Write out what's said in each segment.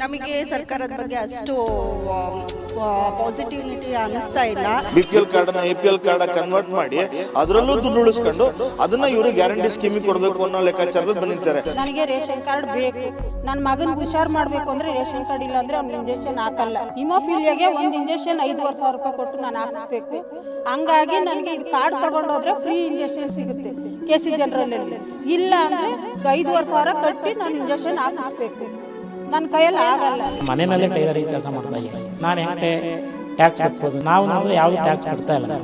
ನಮಗೆ ಸರ್ಕಾರದ ಬಗ್ಗೆ ಅಷ್ಟು ಪಾಸಿಟಿವಿಟಿ ಅನಿಸ್ತಾ ಇಲ್ಲ. B P L card A P L card convert ಮಾಡಿ ಅದರಲ್ಲೂ ದುಡ್ಡು ಉಳಿಸ್ಕೊಂಡು ಅದನ್ನ ಇವರು ಗ್ಯಾರಂಟಿ ಸ್ಕೀಮ್ ಕೊಡಬೇಕು ಅನ್ನೋ ಲೆಕ್ಕಾಚಾರದಲ್ಲಿ ಬಂದಿದ್ದಾರೆ. ನನಗೆ ರೇಷನ್ ಕಾರ್ಡ್ ಬೇಕು. ನನ್ನ ಮಗನ ಹುಷಾರ್ ಮಾಡಬೇಕು ಅಂದ್ರೆ ರೇಷನ್ ಕಾರ್ಡ್ ಇಲ್ಲ ಅಂದ್ರೆ ಅವ್ನು ಇಂಜೆಕ್ಷನ್ ಹಾಕಲ್ಲ. ಹಿಮೋಫಿಲಿಯಾಗೆ ಒಂದು ಇಂಜೆಕ್ಷನ್ ಐದುವರೆ ಸಾವಿರ ರೂಪಾಯಿ ಕೊಟ್ಟು ನಾನು ಹಾಕಬೇಕು. ಹಂಗಾಗಿ ನನಗೆ ಇದು ಕಾರ್ಡ್ ತಗೊಂಡೋದ್ರೆ ಫ್ರೀ ಇಂಜೆಕ್ಷನ್ ಸಿಗುತ್ತೆ ಕೆ ಸಿ ಜನರಲ್ಲಿ ಇಲ್ಲ ಅಂದ್ರೆ ಐದುವರೆ ಸಾವಿರ ಕಟ್ಟಿ ನಾನು ಇಂಜೆಕ್ಷನ್ ಹಾಕಿಸ್ಬೇಕು. ನನ್ನ ಕೈಯಲ್ಲಿ ಆಗಲ್ಲ. ಮನೆಯಲ್ಲೇ ಟೈಲರಿಂಗ್ ಕೆಲಸ ಮಾಡ್ತಾ ಇದ್ದೀನಿ. ನಾನು ಹೆಂಗೆ ಟ್ಯಾಕ್ಸ್ ಕಟ್ಬೋದು? ನಾವು ನಾವು ಯಾವ ಟ್ಯಾಕ್ಸ್ ಕಟ್ತಾ ಇಲ್ಲ.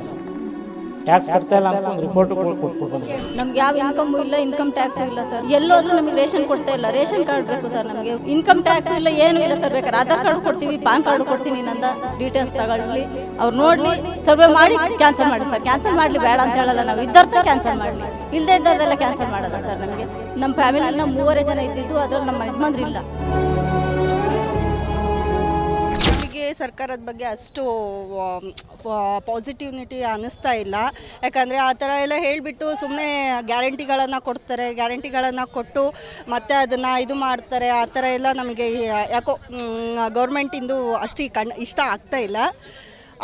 ಟ್ಯಾಕ್ಸ್ ಕಟ್ತಾ ಇಲ್ಲ ಅಂತ ಒಂದು ರಿಪೋರ್ಟ್ ಕೊಟ್ಬಿಟ್ಟು ನಮ್ಗೆ ಯಾವ ಇನ್ಕಮ್ ಇಲ್ಲ ಇನ್ಕಮ್ ಟ್ಯಾಕ್ಸ್ ಇಲ್ಲ ಸರ್. ಎಲ್ಲೋದ್ರೂ ನಮಗೆ ರೇಷನ್ ಕೊಡ್ತಾ ಇಲ್ಲ. ರೇಷನ್ ಕಾರ್ಡ್ ಬೇಕು ಸರ್ ನಮಗೆ. ಇನ್ಕಮ್ ಟ್ಯಾಕ್ಸ್ ಇಲ್ಲ ಏನು ಇಲ್ಲ ಸರ್ ಬೇಕಾದ್ರೆ. ಆಧಾರ್ ಕಾರ್ಡ್ ಕೊಡ್ತೀವಿ ಪಾನ್ ಕಾರ್ಡ್ ಕೊಡ್ತೀನಿ ನಂದ ಡೀಟೇಲ್ಸ್ ತಗೊಳ್ಳಿ. ಅವ್ರು ನೋಡಲಿ ಸರ್ವೆ ಮಾಡಿ ಕ್ಯಾನ್ಸಲ್ ಮಾಡಿ ಸರ್. ಕ್ಯಾನ್ಸಲ್ ಮಾಡಲಿ ಬೇಡ ಅಂತ ಹೇಳಲ್ಲ ನಾವು. ಇದ್ದರ್ಥ ಕ್ಯಾನ್ಸಲ್ ಮಾಡಲಿ. ಇಲ್ಲದೇ ಇದ್ದದೆಲ್ಲ ಕ್ಯಾನ್ಸಲ್ ಮಾಡೋದ ಸರ್ ನಮಗೆ. ನಮ್ಮ ಫ್ಯಾಮಿಲಿ ನಮ್ಮ ಮೂವರೇ ಜನ ಇದ್ದಿದ್ದು ಅದ್ರಲ್ಲಿ ನಮ್ಮ ಯಜಮಾನ್ರು ಇಲ್ಲ. ಸರ್ಕಾರದ ಬಗ್ಗೆ ಅಷ್ಟು ಪಾಸಿಟಿವ್ನಿಟಿ ಅನ್ನಿಸ್ತಾ ಇಲ್ಲ. ಯಾಕಂದರೆ ಆ ಥರ ಎಲ್ಲ ಹೇಳಿಬಿಟ್ಟು ಸುಮ್ಮನೆ ಗ್ಯಾರಂಟಿಗಳನ್ನು ಕೊಡ್ತಾರೆ ಗ್ಯಾರಂಟಿಗಳನ್ನು ಕೊಟ್ಟು ಮತ್ತೆ ಅದನ್ನು ಇದು ಮಾಡ್ತಾರೆ ಆ ಥರ ಎಲ್ಲ ನಮಗೆ ಯಾಕೋ ಗೌರ್ಮೆಂಟಿಂದು ಅಷ್ಟು ಕಣ್ ಇಷ್ಟ ಆಗ್ತಾ ಇಲ್ಲ.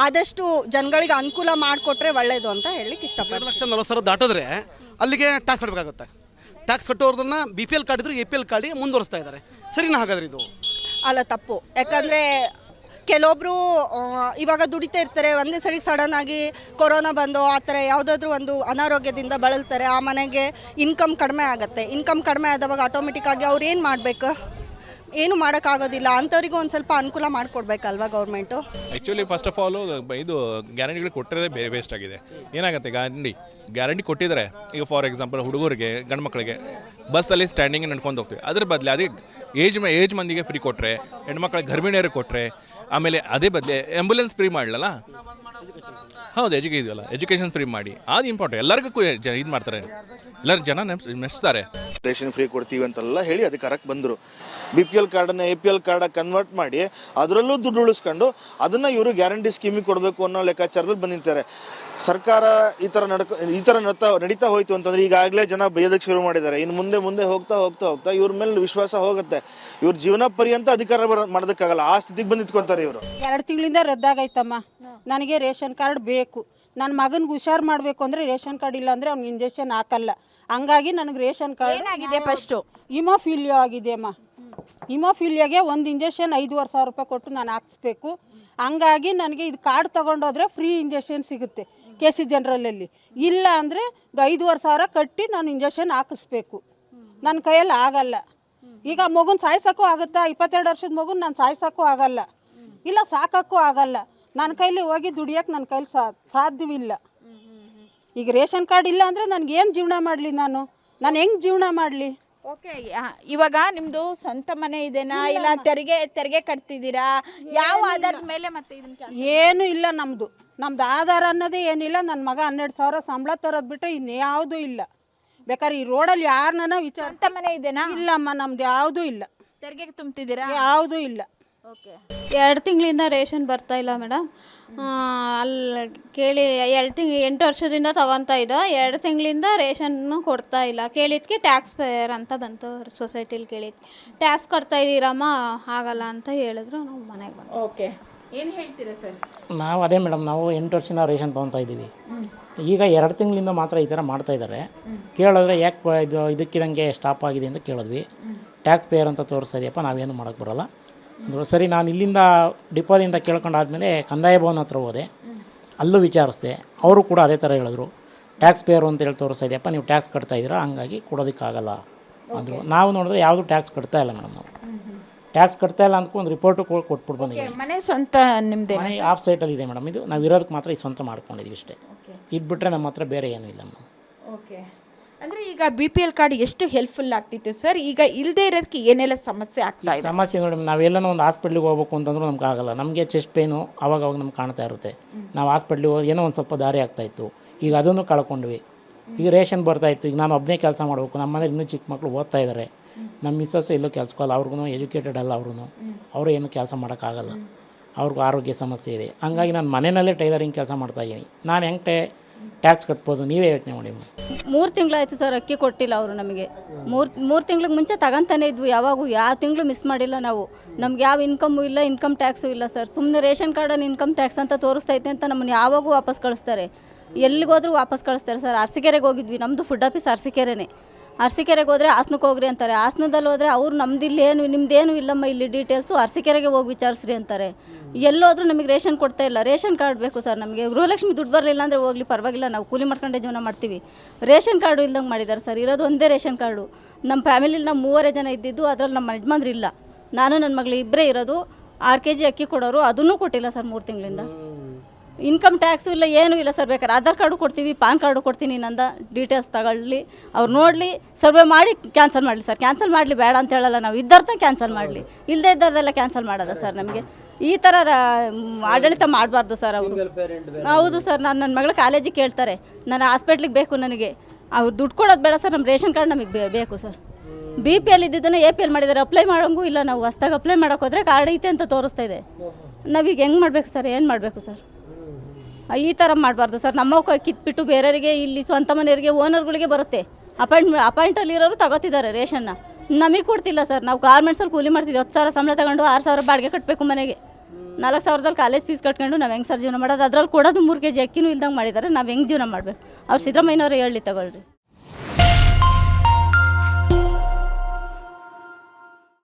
ಆದಷ್ಟು ಜನಗಳಿಗೆ ಅನುಕೂಲ ಮಾಡಿಕೊಟ್ರೆ ಒಳ್ಳೆಯದು ಅಂತ ಹೇಳಲಿಕ್ಕೆ ಇಷ್ಟಪಡ್ತೀನಿ. ಲಕ್ಷ ನಲ್ವತ್ತು ಸಾವಿರ ದಾಟಿದ್ರೆ ಅಲ್ಲಿಗೆ ಟ್ಯಾಕ್ಸ್ ಕಟ್ಟಬೇಕಾಗುತ್ತೆ ಟ್ಯಾಕ್ಸ್ ಕಟ್ಟೋರ್ದನ್ನ ಬಿ ಪಿ ಎಲ್ ಕಾರ್ಡ್ ಇದ್ರೆ ಎ ಪಿ ಎಲ್ ಕಾರ್ಡಿಗೆ ಮುಂದುವರಿಸ್ತಾ ಇದ್ದಾರೆ. ಸರಿನಾ ಹಾಗಾದ್ರೆ ಇದು? ಅಲ್ಲ ತಪ್ಪು. ಯಾಕಂದರೆ ಕೆಲವೊಬ್ಬರು ಇವಾಗ ದುಡಿತಾ ಇರ್ತಾರೆ, ಒಂದೇ ಸರಿ ಸಡನ್ ಆಗಿ ಕೊರೋನಾ ಬಂದು ಆ ಥರ ಯಾವುದಾದ್ರೂ ಒಂದು ಅನಾರೋಗ್ಯದಿಂದ ಬಳಲ್ತಾರೆ, ಆ ಮನೆಗೆ ಇನ್ಕಮ್ ಕಡಿಮೆ ಆಗುತ್ತೆ. ಇನ್ಕಮ್ ಕಡಿಮೆ ಆದವಾಗ ಆಟೋಮೆಟಿಕ್ ಆಗಿ ಅವ್ರು ಏನು ಮಾಡಬೇಕು? ಏನು ಮಾಡೋಕ್ಕಾಗೋದಿಲ್ಲ, ಅಂಥವ್ರಿಗೂ ಒಂದು ಸ್ವಲ್ಪ ಅನುಕೂಲ ಮಾಡಿಕೊಡ್ಬೇಕಲ್ವಾ government actually first of all ಇದು ಗ್ಯಾರಂಟಿಗಳು ಕೊಟ್ಟಿರೋದೇ ಬೇರೆ ವೇಸ್ಟ್ ಆಗಿದೆ. ಏನಾಗುತ್ತೆ ಗ್ಯಾರಂಟಿ ಗ್ಯಾರಂಟಿ ಕೊಟ್ಟಿದ್ದಾರೆ ಈಗ ಫಾರ್ ಎಕ್ಸಾಂಪಲ್ ಹುಡುಗರಿಗೆ, ಗಂಡು ಮಕ್ಕಳಿಗೆ ಬಸ್ಸಲ್ಲಿ ಸ್ಟ್ಯಾಂಡಿಂಗ್ ನಡ್ಕೊಂಡು ಹೋಗ್ತೀವಿ. ಅದ್ರ ಬದಲು ಅದೇ ಏಜ್ ಏಜ್ ಮಂದಿಗೆ ಫ್ರೀ ಕೊಟ್ಟರೆ ಹೆಣ್ಮಕ್ಳಿಗೆ ಗರ್ಭಿಣಿಯರಿಗೆ ಕೊಟ್ಟರೆ ಆಮೇಲೆ ಅದೇ ಬದಲೇ ಆ್ಯಂಬುಲೆನ್ಸ್ ಫ್ರೀ ಮಾಡಲಲ್ಲ? ಹೌದು ಎಜುಕೇ ಇದೆಯಲ್ಲ ಎಜುಕೇಷನ್ ಫ್ರೀ ಮಾಡಿ. ಅದು ಇಂಪಾರ್ಟೆಂಟ್ ಎಲ್ಲರಿಗೂ ಇದು ಮಾಡ್ತಾರೆ. ಎಲ್ಲರೂ ಜನ ನೆಮ್ಸ್ ಮೆಚ್ತಾರೆ ರೇಷನ್ ಫ್ರೀ ಕೊಡ್ತೀವಿ ಅಂತೆಲ್ಲ ಹೇಳಿ ಅಧಿಕಾರಕ್ಕೆ ಬಂದರು. ಬಿ ಪಿ ಎಲ್ ಕಾರ್ಡನ್ನ ಎ ಪಿ ಎಲ್ ಕಾರ್ಡಾಗಿ ಕನ್ವರ್ಟ್ ಮಾಡಿ ಅದರಲ್ಲೂ ದುಡ್ಡು ಉಳಿಸ್ಕೊಂಡು ಅದನ್ನು ಇವರು ಗ್ಯಾರಂಟಿ ಸ್ಕೀಮಿಗೆ ಕೊಡಬೇಕು ಅನ್ನೋ ಲೆಕ್ಕಾಚಾರದಲ್ಲಿ ಬಂದಿರ್ತಾರೆ. ಸರ್ಕಾರ ಈ ಥರ ನಡ್ಕೊ ಈ ಥರ ನಡ್ತಾ ನಡೀತಾ ಹೋಯಿತು ಅಂತಂದ್ರೆ ಈಗಾಗಲೇ ಜನ ಬೈಯೋದಕ್ಕೆ ಶುರು ಮಾಡಿದ್ದಾರೆ. ಇನ್ನು ಮುಂದೆ ಮುಂದೆ ಹೋಗ್ತಾ ಹೋಗ್ತಾ ಹೋಗ್ತಾ ಇವ್ರ ಮೇಲೆ ವಿಶ್ವಾಸ ಹೋಗುತ್ತೆ. ಇವ್ರ ಜೀವನ ಪರ್ಯಂತ ಅಧಿಕಾರ ಮಾಡೋದಕ್ಕಾಗಲ್ಲ. ಆ ಸ್ಥಿತಿಗೆ ಬಂದು ಇವರು. ಎರಡು ತಿಂಗಳಿಂದ ರದ್ದಾಗೈತಮ್ಮ ನನಗೆ ರೇಷನ್ ಕಾರ್ಡ್ ಬೇಕು. ನನ್ನ ಮಗನಿಗೆ ಹುಷಾರು ಮಾಡಬೇಕು ಅಂದರೆ ರೇಷನ್ ಕಾರ್ಡ್ ಇಲ್ಲ ಅಂದರೆ ಅವ್ನಿಗೆ ಇಂಜೆಕ್ಷನ್ ಹಾಕಲ್ಲ. ಹಂಗಾಗಿ ನನಗೆ ರೇಷನ್ ಕಾರ್ಡ್ ಏನಾಗಿದೆ ಫಸ್ಟು ಹಿಮೋಫಿಲಿಯಾ ಆಗಿದೆ ಅಮ್ಮ. ಹಿಮೋಫಿಲಿಯಾಗೆ ಒಂದು ಇಂಜೆಕ್ಷನ್ ಐದುವರೆ ಸಾವಿರ ರೂಪಾಯಿ ಕೊಟ್ಟು ನಾನು ಹಾಕ್ಸ್ಬೇಕು. ಹಂಗಾಗಿ ನನಗೆ ಇದು ಕಾರ್ಡ್ ತೊಗೊಂಡೋದ್ರೆ ಫ್ರೀ ಇಂಜೆಕ್ಷನ್ ಸಿಗುತ್ತೆ ಕೆ ಸಿ ಜನರಲಲ್ಲಿ. ಇಲ್ಲ ಅಂದರೆ ಐದುವರೆ ಸಾವಿರ ಕಟ್ಟಿ ನಾನು ಇಂಜೆಕ್ಷನ್ ಹಾಕಿಸ್ಬೇಕು. ನನ್ನ ಕೈಯಲ್ಲಿ ಆಗಲ್ಲ. ಈಗ ಮಗುನ ಸಾಯಿಸೋಕ್ಕೂ ಆಗುತ್ತಾ? ಇಪ್ಪತ್ತೆರಡು ವರ್ಷದ ಮಗುನ ನಾನು ಸಾಯಿಸೋಕ್ಕೂ ಆಗಲ್ಲ. ಇಲ್ಲ ಸಾಕೋಕ್ಕೂ ಆಗಲ್ಲ. ನನ್ನ ಕೈಲಿ ಹೋಗಿ ದುಡಿಯೋಕೆ ನನ್ನ ಕೈಲಿ ಸಾ ಸಾಧ್ಯವಿಲ್ಲ. ಈಗ ರೇಷನ್ ಕಾರ್ಡ್ ಇಲ್ಲ ಅಂದರೆ ನನಗೆ ಏನು ಜೀವನ ಮಾಡಲಿ ನಾನು? ನಾನು ಹೆಂಗೆ ಜೀವನ ಮಾಡಲಿ? ಓಕೆ ಇವಾಗ ನಿಮ್ಮದು ಸ್ವಂತ ಮನೆ ಇದೆನಾ? ಇಲ್ಲ ತೆರಿಗೆ ತೆರಿಗೆ ಕಟ್ತಿದ್ದೀರಾ? ಯಾವ ಆಧಾರದ ಮೇಲೆ ಮತ್ತೆ ಏನೂ ಇಲ್ಲ ನಮ್ಮದು ನಮ್ದು ಆಧಾರ ಅನ್ನೋದೇ ಏನಿಲ್ಲ. ನನ್ನ ಮಗ ಹನ್ನೆರಡು ಸಾವಿರ ಸಂಬಳ ತರೋದು ಬಿಟ್ಟರೆ ಇನ್ಯಾವುದೂ ಇಲ್ಲ. ಬೇಕಾದ್ರೆ ಈ ರೋಡಲ್ಲಿ ಯಾರನ್ನ ವಿಚಾರ ಸ್ವಂತ ಮನೆ ಇದೆನಾ? ಇಲ್ಲಮ್ಮ ನಮ್ದು ಯಾವುದೂ ಇಲ್ಲ. ತೆರಿಗೆ ತುಂಬ್ತಿದ್ದೀರಾ? ಯಾವುದೂ ಇಲ್ಲ. ಎರಡು ತಿಂಗಳಿಂದ ರೇಷನ್ ಬರ್ತಾ ಇಲ್ಲ ಮೇಡಮ್. ಅಲ್ಲಿ ಕೇಳಿ ಎರಡು ತಿಂಗ್ ಎಂಟು ವರ್ಷದಿಂದ ತಗೊತಾ ಇದ್ದೋ ಎರಡು ತಿಂಗಳಿಂದ ರೇಷನ್ನು ಕೊಡ್ತಾ ಇಲ್ಲ. ಕೇಳಿದ್ಕೆ ಟ್ಯಾಕ್ಸ್ ಪೇಯರ್ ಅಂತ ಬಂತು ಸೊಸೈಟಿಲಿ ಕೇಳಿದ್ಕೆ ಟ್ಯಾಕ್ಸ್ ಕಟ್ತಾ ಇದ್ದೀರಮ್ಮ ಆಗಲ್ಲ ಅಂತ ಹೇಳಿದ್ರು ನಾವು ಮನೆಗೆ ಬಂದು ಓಕೆ. ಏನು ಹೇಳ್ತೀರಾ ಸರ್? ನಾವು ಅದೇ ಮೇಡಮ್ ನಾವು ಎಂಟು ವರ್ಷದಿಂದ ರೇಷನ್ ತೊಗೊತಾ ಇದ್ದೀವಿ. ಈಗ ಎರಡು ತಿಂಗಳಿಂದ ಮಾತ್ರ ಈ ಥರ ಮಾಡ್ತಾ ಇದ್ದಾರೆ. ಕೇಳಿದ್ರೆ ಯಾಕೆ ಪ- ಇದು ಇದಕ್ಕಿದಂಗೆ ಸ್ಟಾಪ್ ಆಗಿದೆ ಅಂತ ಕೇಳಿದ್ವಿ. ಟ್ಯಾಕ್ಸ್ ಪೇಯರ್ ಅಂತ ತೋರಿಸ್ತಾ ಇದೆಯಪ್ಪ ನಾವೇನು ಮಾಡೋಕ್ಕೆ ಬರೋಲ್ಲ. ಸರಿ ನಾನು ಇಲ್ಲಿಂದ ಡಿಪೋದಿಂದ ಕೇಳ್ಕೊಂಡಾದ್ಮೇಲೆ ಕಂದಾಯ ಭವನ ಹತ್ರ ಹೋದೆ. ಅಲ್ಲೂ ವಿಚಾರಿಸಿದೆ. ಅವರು ಕೂಡ ಅದೇ ಥರ ಹೇಳಿದ್ರು. ಟ್ಯಾಕ್ಸ್ ಪೇಯರು ಅಂತ ಹೇಳಿ ತೋರಿಸ್ತಾ ಇದೆಯಪ್ಪ ನೀವು ಟ್ಯಾಕ್ಸ್ ಕಟ್ತಾ ಇದ್ದೀರಾ ಹಂಗಾಗಿ ಕೊಡೋದಕ್ಕಾಗಲ್ಲ. ಅಂದರು. ನಾವು ನೋಡಿದ್ರೆ ಯಾವುದು ಟ್ಯಾಕ್ಸ್ ಕಟ್ತಾ ಇಲ್ಲ ಮೇಡಮ್ ನಾವು. ಟ್ಯಾಕ್ಸ್ ಕಟ್ತಾ ಇಲ್ಲ ಅಂದ್ಕೊಂಡು ಒಂದು ರಿಪೋರ್ಟು ಕೊಟ್ಬಿಟ್ಟು ಬಂದಿದ್ದೀವಿ ಮನೆ ಸ್ವಂತ ನಿಮ್ಮದೇ ಮನೆ ಆಫ್ ಸೈಟಲ್ಲಿ ಇದೆ ಮೇಡಮ್ ಇದು. ನಾವು ಇರೋದಕ್ಕೆ ಮಾತ್ರ ಈ ಸ್ವಂತ ಮಾಡ್ಕೊಂಡಿದ್ದೀವಿ ಇಷ್ಟೇ ಇದು ಬಿಟ್ಟರೆ ನಮ್ಮ ಹತ್ರ ಬೇರೆ ಏನೂ ಇಲ್ಲ ಮೇಡಮ್. ಓಕೆ ಅಂದ್ರೆ ಈಗ ಬಿ ಪಿ ಎಲ್ ಕಾರ್ಡ್ ಎಷ್ಟು ಹೆಲ್ಪ್ಫುಲ್ ಆಗ್ತಿತ್ತು ಸರ್ ಈಗ ಇಲ್ಲದೆ ಇರೋದಕ್ಕೆ ಏನೆಲ್ಲ ಸಮಸ್ಯೆ ಆಗ್ತಾ ಇದೆ? ಸಮಸ್ಯೆ ಮೇಡಮ್ ನಾವೆಲ್ಲನೂ ಒಂದು ಹಾಸ್ಪಿಟ್ಲಿಗೆ ಹೋಗ್ಬೇಕು ಅಂತಂದ್ರೂ ನಮ್ಗೆ ಆಗಲ್ಲ. ನಮಗೆ ಚೆಸ್ಟ್ ಪೇನು ಅವಾಗ ಅವಾಗ ನಮ್ಗೆ ಕಾಣ್ತಾ ಇರುತ್ತೆ. ನಾವು ಹಾಸ್ಪಿಟ್ಲಿಗೆ ಹೋಗಿ ಏನೋ ಒಂದು ಸ್ವಲ್ಪ ದಾರಿ ಆಗ್ತಾ ಇತ್ತು. ಈಗ ಅದನ್ನು ಕಳ್ಕೊಂಡ್ವಿ. ಈಗ ರೇಷನ್ ಬರ್ತಾ ಇತ್ತು. ಈಗ ನಾವು ಒಬ್ಬನೇ ಕೆಲಸ ಮಾಡಬೇಕು. ನಮ್ಮ ಮನೇಲಿ ಇನ್ನೂ ಚಿಕ್ಕ ಮಕ್ಕಳು ಓದ್ತಾ ಇದ್ದಾರೆ ನಮ್ಮ ಮಿಸ್ಸಸ್ಸು ಎಲ್ಲೂ ಕೆಲಸಕ್ಕಲ್ಲ ಅವ್ರಿಗೂ ಎಜುಕೇಟೆಡ್ ಅಲ್ಲ ಅವ್ರೂ ಅವರು ಏನು ಕೆಲಸ ಮಾಡೋಕ್ಕಾಗಲ್ಲ ಅವ್ರಿಗೂ ಆರೋಗ್ಯ ಸಮಸ್ಯೆ ಇದೆ. ಹಂಗಾಗಿ ನಾನು ಮನೆಯಲ್ಲೇ ಟೈಲರಿಂಗ್ ಕೆಲಸ ಮಾಡ್ತಾಯಿದ್ದೀನಿ ನಾನು ಹೆಂಗೆ ಟ್ಯಾಕ್ಸ್ ಕಟ್ಬೋದು, ನೀವೇ ಯೋಚನೆ ಮಾಡಿ ಮೂರು ತಿಂಗಳಾಯ್ತು ಸರ್ ಅಕ್ಕಿ ಕೊಟ್ಟಿಲ್ಲ ಅವರು ನಮಗೆ. ಮೂರು ಮೂರು ತಿಂಗ್ಳಿಗೆ ಮುಂಚೆ ತಗೊಂತಾನೆ ಇದ್ವಿ, ಯಾವಾಗೂ ಯಾವ ತಿಂಗಳು ಮಿಸ್ ಮಾಡಿಲ್ಲ ನಾವು. ನಮ್ಗೆ ಯಾವ ಇನ್ಕಮ್ ಇಲ್ಲ ಇನ್ಕಮ್ ಟ್ಯಾಕ್ಸು ಇಲ್ಲ ಸರ್. ಸುಮ್ಮನೆ ರೇಷನ್ ಕಾರ್ಡಲ್ಲಿ ಇನ್ಕಮ್ ಟ್ಯಾಕ್ಸ್ ಅಂತ ತೋರಿಸ್ತೈತೆ ಅಂತ ನಮ್ಮನ್ನು ಯಾವಾಗೂ ವಾಪಸ್ ಕಳಿಸ್ತಾರೆ. ಎಲ್ಲಿಗೋದ್ರೂ ವಾಪಸ್ ಕಳಿಸ್ತಾರೆ ಸರ್. ಅರಸಿಕೆರೆಗೆ ಹೋಗಿದ್ವಿ ನಮ್ಮದು ಫುಡ್ ಆಫೀಸ್ ಅರಸೀಕೆರೆನೇ. ಅರಸೀಕೆರೆಗೆ ಹೋದರೆ ಹಾಸನಕ್ಕೆ ಹೋಗ್ರಿ ಅಂತಾರೆ. ಹಾಸನದಲ್ಲಿ ಹೋದರೆ ಅವ್ರು ನಮ್ದು ಇಲ್ಲೇನು ಏನು ನಿಮ್ದೇನು ಇಲ್ಲಮ್ಮ ಇಲ್ಲಿ ಡೀಟೇಲ್ಸು ಅರಸೀಕೆರೆಗೆ ಹೋಗಿ ವಿಚಾರಿಸ್ರಿ ಅಂತಾರೆ. ಎಲ್ಲೋದ್ರೂ ನಮಗೆ ರೇಷನ್ ಕೊಡ್ತಾ ಇಲ್ಲ. ರೇಷನ್ ಕಾರ್ಡ್ ಬೇಕು ಸರ್ ನಮಗೆ. ಗೃಹಲಕ್ಷ್ಮಿ ದುಡ್ಡು ಬರಲಿಲ್ಲ ಅಂದರೆ ಹೋಗ್ಲಿ, ಪರವಾಗಿಲ್ಲ, ನಾವು ಕೂಲಿ ಮಾಡ್ಕೊಂಡೇ ಜೀವನ ಮಾಡ್ತೀವಿ. ರೇಷನ್ ಕಾರ್ಡು ಇಲ್ದಂಗೆ ಮಾಡಿದ್ದಾರೆ ಸರ್. ಇರೋದು ಒಂದೇ ರೇಷನ್ ಕಾರ್ಡು. ನಮ್ಮ ಫ್ಯಾಮಿಲಿಲಿ ನಾವು ಮೂವರೇ ಜನ ಇದ್ದಿದ್ದು, ಅದರಲ್ಲಿ ನಮ್ಮ ಯಜಮಾನ್ರಿಲ್ಲ ನಾನು, ನನ್ನ ಮಗಳು ಇಬ್ಬರೇ ಇರೋದು. ಆರು ಕೆ ಜಿ ಅಕ್ಕಿ ಕೊಡೋರು, ಅದನ್ನೂ ಕೊಟ್ಟಿಲ್ಲ ಸರ್ ಮೂರು ತಿಂಗಳಿಂದ. ಇನ್ಕಮ್ ಟ್ಯಾಕ್ಸು ಇಲ್ಲ ಏನೂ ಇಲ್ಲ ಸರ್ ಬೇಕಾದ್ರೆ. ಆಧಾರ್ ಕಾರ್ಡು ಕೊಡ್ತೀವಿ ಪಾನ್ ಕಾರ್ಡು ಕೊಡ್ತೀನಿ ನಂದ ಡೀಟೇಲ್ಸ್ ತಗೊಳ್ಳಿ. ಅವ್ರು ನೋಡಲಿ ಸರ್ವೆ ಮಾಡಿ ಕ್ಯಾನ್ಸಲ್ ಮಾಡಲಿ ಸರ್. ಕ್ಯಾನ್ಸಲ್ ಮಾಡಲಿ ಬೇಡ ಅಂತ ಹೇಳಲ್ಲ ನಾವು. ಇದ್ದರ್ಥ ಕ್ಯಾನ್ಸಲ್ ಮಾಡಲಿ. ಇಲ್ಲದೇ ಇದ್ದರದೆಲ್ಲ ಕ್ಯಾನ್ಸಲ್ ಮಾಡೋದ ಸರ್ ನಮಗೆ? ಈ ಥರ ರ- ಆಡಳಿತ ಮಾಡಬಾರ್ದು ಸರ್ ಅವರು. ಹೌದು ಸರ್ ನಾನು ನನ್ನ ಮಗಳು ಕಾಲೇಜಿಗೆ ಕೇಳ್ತಾರೆ. ನಾನು ಹಾಸ್ಪಿಟ್ಲಿಗೆ ಬೇಕು ನನಗೆ. ಅವ್ರು ದುಡ್ಡು ಕೊಡೋದು ಬೇಡ ಸರ್ ನಮ್ಮ ರೇಷನ್ ಕಾರ್ಡ್ ನಮಗೆ ಬೇ- ಬೇಕು ಸರ್. ಬಿ ಪಿ ಎಲ್ ಇದ್ದಿದ್ದನ್ನು ಎ ಪಿ ಎಲ್ ಮಾಡಿದ್ದಾರೆ ಅಪ್ಲೈ ಮಾಡೋಂಗೂ ಇಲ್ಲ ನಾವು. ಹೊಸ್ದಾಗಿ ಅಪ್ಲೈ ಮಾಡೋಕ್ಕೋದ್ರೆ ಕಾರ್ಡ್ ಐತೆ ಅಂತ ತೋರಿಸ್ತಾ ಇದೆ. ನಾವೀಗ ಹೆಂಗೆ ಮಾಡಬೇಕು ಸರ್? ಏನು ಮಾಡಬೇಕು ಸರ್? ಈ ಥರ ಮಾಡಬಾರ್ದು ಸರ್. ನಮ್ಮ ಕಿತ್ಬಿಟ್ಟು ಬೇರೆಯವರಿಗೆ ಇಲ್ಲಿ ಸ್ವಂತ ಮನೆಯವರಿಗೆ ಓನರ್ಗಳಿಗೆ ಬರುತ್ತೆ. ಅಪಾಯಿಂಟ್ ಅಪಾಯಿಂಟಲ್ಲಿ ಇರೋರು ತಗೋತಿದ್ದಾರೆ ರೇಷನ್ನ ನಮಗೆ ಕೊಡ್ತಿಲ್ಲ ಸರ್. ನಾವು ಗಾರ್ಮೆಂಟ್ಸಲ್ಲಿ ಕೂಲಿ ಮಾಡ್ತಿದ್ವಿ. ಹತ್ತು ಸಾವಿರ ಸಂಬಳ ತಗೊಂಡು ಆರು ಸಾವಿರ ಬಾಡಿಗೆ ಕಟ್ಟಬೇಕು ಮನೆಗೆ. ನಾಲ್ಕು ಸಾವಿರದಲ್ಲಿ ಕಾಲೇಜ್ ಫೀಸ್ ಕಟ್ಕೊಂಡು ನಾವು ಹೆಂಗೆ ಸರ್ ಜೀವನ ಮಾಡೋದು? ಅದ್ರಲ್ಲಿ ಕೊಡೋದು ಮೂರು ಕೆ ಜಿ ಅಕ್ಕಿನೂ ಇಲ್ದಂಗೆ ಮಾಡಿದ್ದಾರೆ ನಾವು ಹೆಂಗೆ ಜೀವನ ಮಾಡಬೇಕು? ಅವ್ರು ಸಿದ್ದರಾಮಯ್ಯನವ್ರು ಹೇಳಿ ತಗೊಳ್ರಿ.